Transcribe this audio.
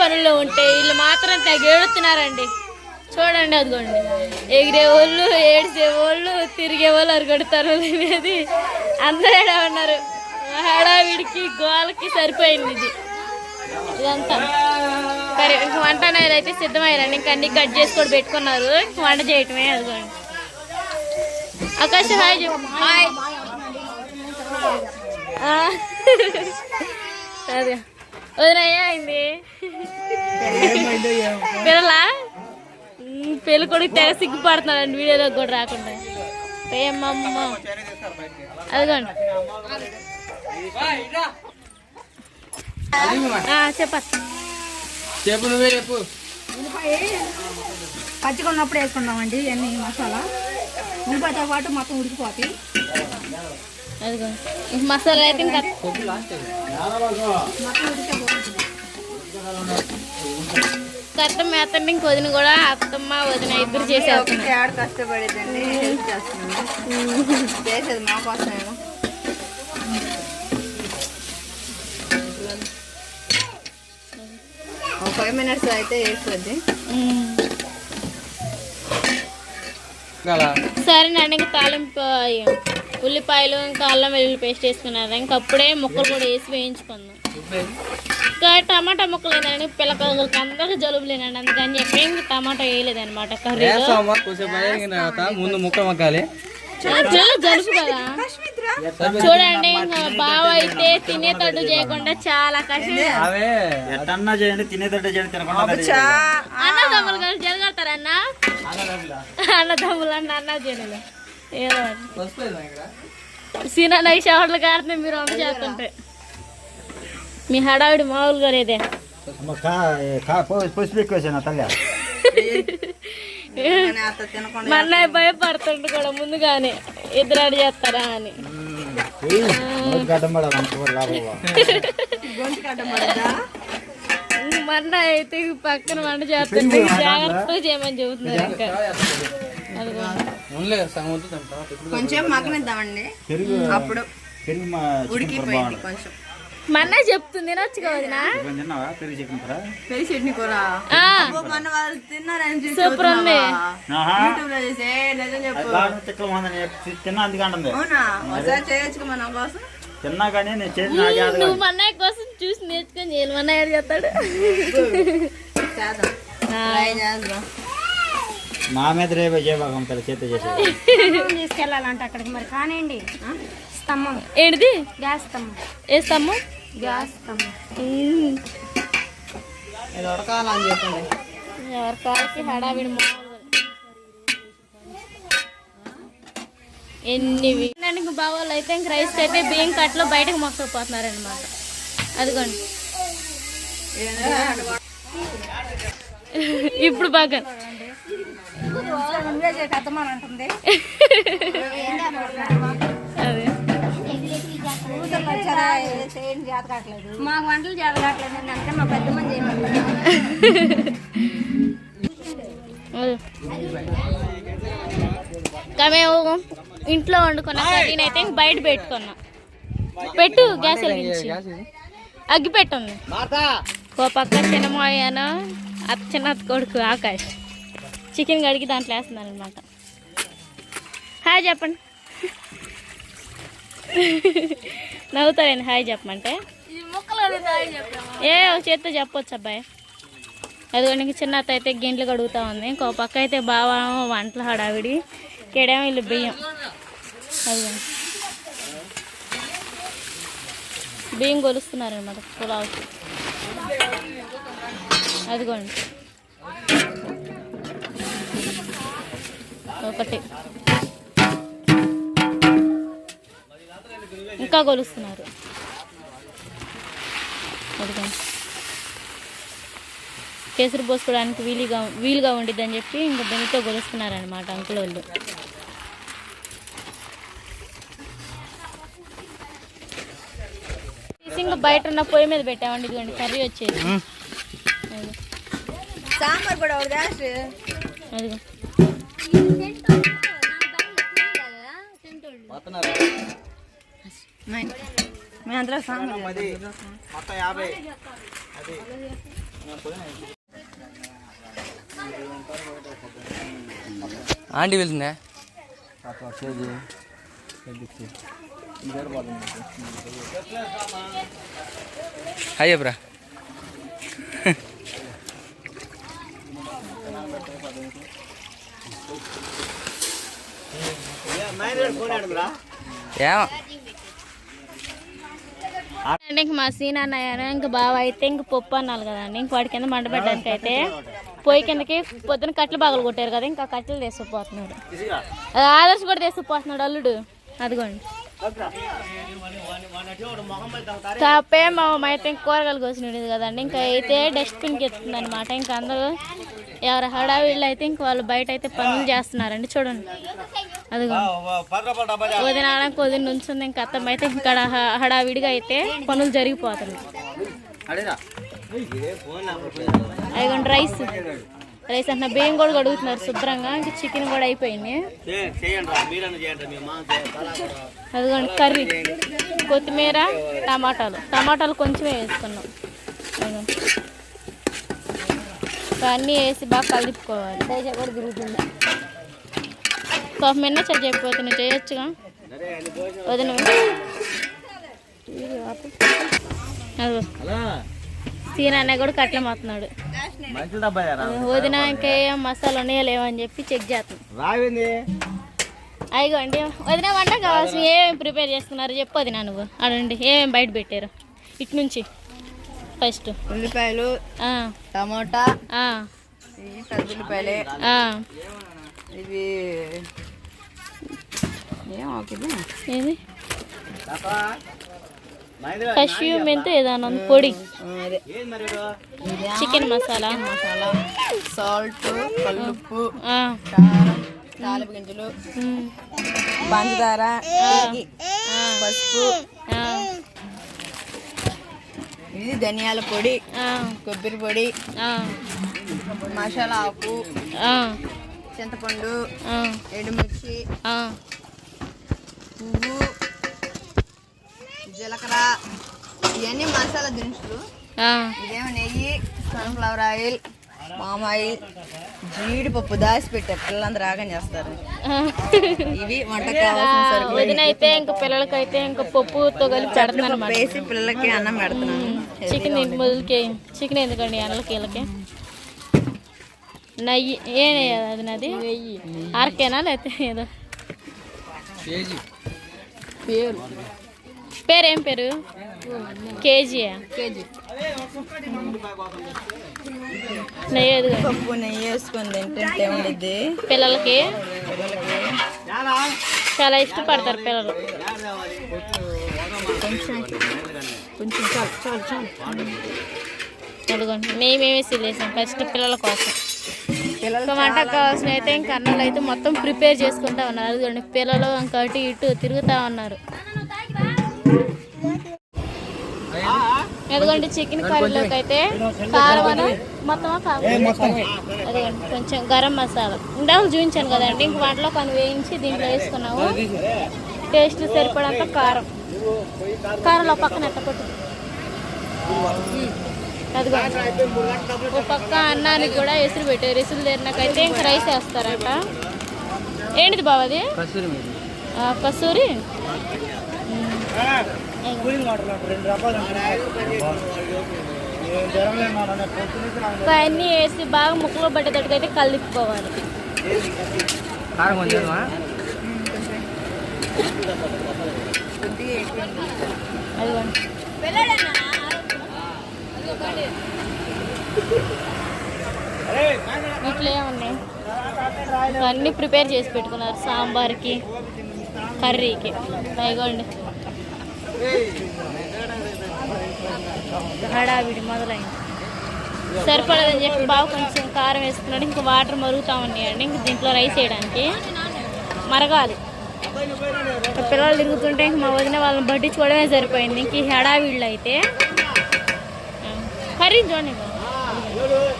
పనుల్లో ఉంటే వీళ్ళు మాత్రం తెగ ఏడుతున్నారండి చూడండి అదిగోండి. ఎగిరే వాళ్ళు ఏడిసే వాళ్ళు తిరిగే వాళ్ళు అరగొడతారు అనేది. అందరూ ఏడా ఉన్నారు? హడావిడికి గోలకి సరిపోయింది ఇది. ఇదంతా. సరే ఇంక వంట అనేది అయితే సిద్ధమయ్యారండి ఇంకా అన్ని కట్ చేసి కూడా పెట్టుకున్నారు. ఇంక వంట చేయటమే అదిగోండి. ఆకాశ హాయ్ హాయ్. అదే. అయింది? పిల్లలా పెళ్ళి కొడుకు తెగ సిగ్గుపడుతున్నాడండి వీడియోలో కూడా రాకుండా. ఏమమ్మ అదిగోండి. ఆ, చెప్పచ్చు చెప్పు నువ్వే చెప్పు. పచ్చిగా ఉన్నప్పుడు వేసుకున్నామండి ఇవన్నీ మసాలా. ఉల్లిపాయతో పాటు మొత్తం ఉడికిపోతాయి. అదిగో. మసాలా అయితే ఇంకా మేతండి ఇంక వదిన కూడా అత్తమ్మ వదిన ఇద్దరు ఆడ కష్టపడేదండి. చేసేది మా కోసమేమో ఒక ఫైవ్ మినిట్స్ అయితే. కదా సరేనండి ఇంకా తాలింపు ఉల్లిపాయలు ఇంకా అల్లం వెల్లుల్లి పేస్ట్ వేసుకున్నారు? ఇంకా అప్పుడే ముక్కలు కూడా వేసి వేయించుకుందాం. ఇంకా టమాటా ముక్కలు ఏంటంటే పిల్లకాయలకి అందరికీ జలుబు లేనండి అందుకని చెప్పి ఇంక టమాటా ముందు ముక్క జలుబు కదా. చూడండి ఇంకా బావ అయితే తినేటట్టు చేయకుండా చాలా కష్టం. అవే ఎట్టన్నా చేయండి తినేటట్టు చేయండి తినకుండా అన్నదమ్ములు కలిసి జరగలుగుతారన్న అన్నదమ్ములు. అన్న అన్న ఏదో సీనా నైట్ షవర్లు కారుతుంది మీరు అమ్మ చేస్తుంటే. మీ హడావిడి మామూలుగా లేదే పసుపు ఎక్కువ వేసాను తల్లి. మా అన్నయ్య భయపడుతుండు కూడా ముందుగానే. ఇద్దరు అడి చేస్తారా అని. గడ్డం పడాలి అనుకో లాభం మా అన్నయ్య అయితే పక్కన వంట చేస్తుంటే జాగ్రత్తగా చేయమని చెబుతున్నారు ఇంకా. ఉండలే సగం వద్దు దాని తర్వాత ఇప్పుడు కొంచెం మగ్గనిద్దామండి పెరుగు అప్పుడు పెరుగు మా ఉడికిపోయింది బాగుంటుంది. కొంచెం. మా అన్నయ్య చెప్తుంది తినొచ్చు వదినా? ఇప్పుడు తిన్నావా? పెరుగు చికెన్ కూర? పెరి చట్నీ కూర. ఆ, మన వాళ్ళు తిన్నారని చూసి సూపర్ ఉంది. యూట్యూబ్లో చూసి నిజం చెప్పు. తిన్నా అవునా? ఒకసారి చేయొచ్చు మన కోసం? తిన్నా కానీ నేను చేసి నాకు యాద నువ్వు మా అన్నయ్య కోసం చూసి నేర్చుకొని చేయాలి మా అన్నయ్య చేస్తాడు. చేద్దాం. నా మీద రేపు జయభాగం తల చేత చేసేది. తీసుకెళ్ళాలంటే అక్కడికి మరి కానివ్వండి స్తంభం. ఏంటిది? గ్యాస్ స్తంభం. వేస్తాము గ్యాస్ స్తంభం. ఇది ఉడకాలని చెప్పండి. ఎవరి కాళ్ళకి హడావిడి ఎన్ని ఇంక బావాళ్ళు అయితే ఇంక రైస్ అయితే బియ్యం కట్లో బయటకు మొక్కకపోతున్నారు అనమాట అదిగోండి ఇప్పుడు బాగా నువ్వే చేసి అత్తమాని అంటుంది అదే మాకు వంటలు కావట్లేదు అంటే మా పెద్ద మంది మేము ఇంట్లో వండుకున్న కర్రీని అయితే ఇంక బయట పెట్టుకున్నాం. పెట్టు గ్యాస్ వెలిగించి. అగ్గి పెట్టింది ఓ పక్క చిన్నమాయను అత్త చిన్న అత్త కొడుకు ఆకాష్. చికెన్ కడిగి దాంట్లో వేస్తున్నారు అనమాట హాయ్ చెప్పండి. నవ్వుతారండి హాయ్ చెప్పమంటే. ఏ ఒక చేత్తో చెప్పొచ్చు అబ్బాయి. అదిగోండి ఇంక చిన్న అత్త అయితే గింట్లు కడుగుతా ఉంది. ఇంకో పక్క అయితే బావ వంటలు హడావిడి కేడేమో వీళ్ళు బియ్యం. అదిగోండి. బియ్యం కొలుస్తున్నారు అనమాట పులావ్కి. అదిగోండి. ఒకటి. ఇంకా కొలుస్తున్నారు కేసరి పోసుకోవడానికి వీలుగా వీలుగా ఉండిద్దని చెప్పి ఇంకా దీనితో కొలుస్తున్నారనమాట అంకుల్ వాళ్ళు. బయట ఉన్న పొయ్యి మీద పెట్టామండి ఇదిగోండి కర్రీ వచ్చేది. సాంబార్ కూడా అదిగో. సాంబార్ మొత్తం యాభై. ఆంటీ వెళ్తుందా హాయ్ బ్రా ఏమో. అంటే ఇంక మా సీన్ అన్నయ్య ఇంక బావ అయితే ఇంక పప్పు అన్నారు కదండి. ఇంక వాడి కింద మంట పెట్టడానికి అయితే పొయ్యి కిందకి పొద్దున కట్టెలు బాగలు కొట్టారు కదా ఇంకా కట్టెలు తీసుకుపోతున్నాడు. ఆదర్శ కూడా తీసుకుపోతున్నాడు అల్లుడు. అదిగోండి. తప్పే మా అయితే ఇంక కూరగాయలు కోసినది కదండి. ఇంకా అయితే డస్ట్బిన్కి ఎత్తుంది అనమాట ఇంకా అందరూ ఎవరు హడావిళ్ళు అయితే ఇంక వాళ్ళు బయట అయితే పనులు చేస్తున్నారండి చూడండి. అదిగో. వదిన వదిన నుంచుంది ఇంకా అత్తమ్మ అయితే ఇక్కడ హడావిడిగా అయితే పనులు జరిగిపోతున్నాయి. అదిగోండి రైస్. రైస్ అంటున్నా బియ్యం కూడా కడుగుతున్నారు శుభ్రంగా ఇంకా చికెన్ కూడా అయిపోయింది. అదిగోండి కర్రీ. కొత్తిమీర టమాటాలు. టమాటాలు కొంచెమే వేసుకున్నాం. అన్నీ వేసి బాగా కలిపుకోవాలి. కూడా తిరుగుతుంది. పాప మిన్న చెప్పిపోతే నువ్వు చేయొచ్చుగా? వదిన. సీన్ అన్నయ్య కూడా కట్ల మాతున్నాడు వదిన ఇంకా ఏం మసాలా ఉన్నాయో లేవో అని చెప్పి చెక్ చేస్తాం రావింది. అయ్యండి వదిన వంట కావాల్సిన ఏమేమి ప్రిపేర్ చేసుకున్నారు చెప్పు వదిన నువ్వు. అడండి ఏమేమి బయట పెట్టారు? ఇటు నుంచి. ఫస్ట్. ఉల్లిపాయలు ఆ, టమోటా పెద్ద ఉల్లిపాయలే. ఇవి ఏది? కష్యూ మెంతు ఏదైనా ఉంది? పొడి. అదే. చికెన్ మసాలా మసాలా సాల్ట్ కల్లుప్పు గింజలు పంచదార పసుపు. ఇది ధనియాల పొడి ఆ, కొబ్బరి పొడి ఆ, మసాలా ఆకు ఆ, చింతపండు ఆ, ఎండుమిర్చి ఆ. పువ్వు జీలకర్ర ఇవన్నీ మసాలా దినుసులు. ఆ, ఇదేమో నెయ్యి సన్ఫ్లవర్ ఆయిల్ పామ్ ఆయిల్ జీడిపప్పు దాచి పెట్టారు పిల్లలందరూ రాగం చేస్తారు. ఇవి కావాల్సిన వదిన అయితే ఇంకా పిల్లలకైతే ఇంకా పప్పుతో కలిపి పప్పు వేసి పిల్లలకి అన్నం పెడుతున్నాను చికెన్ మొదలుకి చికెన్ ఎందుకండి అన్నలకి వీళ్ళకి? నెయ్యి ఏ నెయ్యి అది నాది? అరకేనా లేకపోతే ఏదో? కేజీ. పేరు? పేరు ఏం పేరు? కేజీయా? కేజీ. నెయ్యి పప్పు నెయ్యి వేసుకొని తింటుంటే ఉండిద్ది. పిల్లలకి? చాలా ఇష్టపడతారు పిల్లలు. కొంచెం. చాలు చాలు చాలు. అదిగోండి మేమేమి సిలేసాం ఫస్ట్ పిల్లల కోసం. ఇంకా వంటకు కావాల్సిన అయితే ఇంకా అన్నలు అయితే మొత్తం ప్రిపేర్ చేసుకుంటా ఉన్నారు. అదిగోండి పిల్లలు ఇంకా అటు ఇటు తిరుగుతూ ఉన్నారు. అదిగోండి చికెన్ కర్రీలోకి అయితే కారం అను మొత్తం. అదిగోండి కొంచెం గరం మసాలా. ఇందాక చూపించాను కదండి ఇంక వాటిలో కొన్ని వేయించి దీంట్లో వేసుకున్నాము. టేస్ట్ సరిపడంత కారం. కారంలో పక్కన ఎట్ట కొట్టు ఒక పక్క అన్నానికి కూడా ఎసురు పెట్టారు ఎసురు తీరినాకైతే ఇంకా రైస్ వేస్తారట. ఏంటిది కస్తూరి కస్తూరి? ఇంకా అన్నీ వేసి బాగా ముక్కలో పట్టేటట్టుగా అయితే కొంచెం అదిగోండి ఇట్లా ఏమున్నాయి అన్నీ ప్రిపేర్ చేసి పెట్టుకున్నారు. సాంబార్కి కర్రీకి. అయిగోండి. హడావిడి మొదలైంది. సరిపడదని చెప్పి బాగా కొంచెం కారం వేసుకున్నాడు. ఇంకా వాటర్ మరుగుతూ ఉన్నాయండి. ఇంక దీంట్లో రైస్ వేయడానికి మరగాలి. పిల్లలు తిరుగుతుంటే ఇంక మా వదిన వాళ్ళని పట్టించుకోవడమే సరిపోయింది. ఇంక ఈ హడావిళ్ళు అయితే కర్రీ చూడండి Aduh!